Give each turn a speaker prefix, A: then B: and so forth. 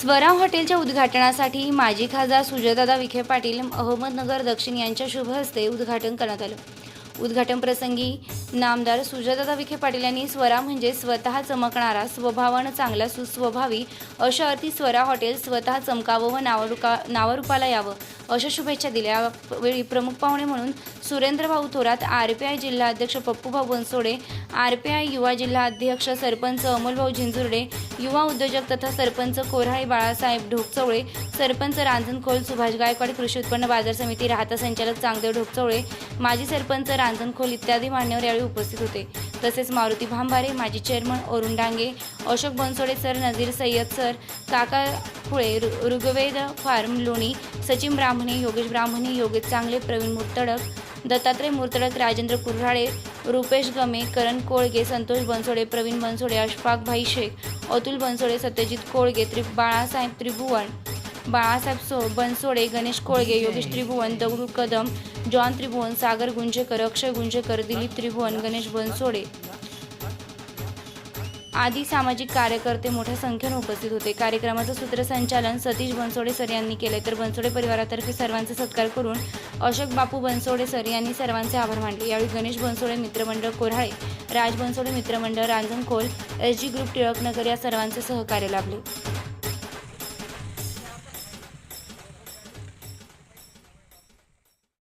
A: स्वरा हॉटेलच्या उद्घाटनासाठी माजी खासदार सुजयदादा विखे पाटील अहमदनगर दक्षिण यांच्या शुभ हस्ते उद्घाटन करण्यात आलं. उद्घाटन प्रसंगी नामदार सुजयदादा विखे पाटील यांनी स्वरा म्हणजे स्वतः चमकणारा स्वभावानं चांगला सुस्वभावी अशा अर्थी स्वरा हॉटेल स्वतः चमकावं व नावरुका नावरूपाला यावं अशा शुभेच्छा दिल्या. यावेळी प्रमुख पाहुणे म्हणून Surendrabhau Thorat R P I जिल्हा अध्यक्ष Pappubhau Bansode R P I युवा जिल्हा अध्यक्ष सरपंच अमोलभाऊ झिंजुर्डे युवा उद्योजक तथा सरपंच कोरहाई बाळासाहेब ढोकचवळे सरपंच रांजणखोल सुभाष गायकवाड कृषी उत्पन्न बाजार समिती राहता संचालक चांगदेव ढोकचवळे माजी सरपंच रांजणखोल इत्यादी मान्यवर यावेळी उपस्थित होते. तसेच मारुती भांबारे माजी chairman Arun Dange Ashok Bansode sir Nazir Sayyad sir Kaka Phule ऋ- ऋग्वेद फार्म लोणी सचिन ब्राह्मणे योगेश ब्राह्मणे योगेश चांगले प्रवीण मुत्तडक दत्तात्रय मुर्तडक राजेंद्र कुऱ्हाळे रुपेश गमे करण कोळगे संतोष बनसोडे प्रवीण बनसोडे अशफाक भाई शेख अतुल बनसोडे सत्यजित कोळगे त्रि बाळासाहेब त्रिभुवन बाळासाहेब सो बनसोडे गणेश कोळगे योगेश त्रिभुवन दगडू कदम जॉन त्रिभुवन सागर गुंजेकर अक्षय गुंजेकर दिलीप त्रिभुवन गणेश बनसोडे. आदी सामाजिक कार्यकर्ते मोठ्या संख्येने उपस्थित होते. कार्यक्रमाचं सूत्रसंचालन सतीश बनसोडे सर यांनी केले तर बनसोडे परिवारातर्फे सर्वांचा सत्कार करून अशोक बापू बनसोडे सर यांनी सर्वांचे आभार मानले. यावेळी गणेश बनसोडे मित्रमंडळ कोराळे राज बनसोडे मित्रमंडळ Ranjankhol S G group Tilaknagar या सर्वांचे सहकार्य लाभले.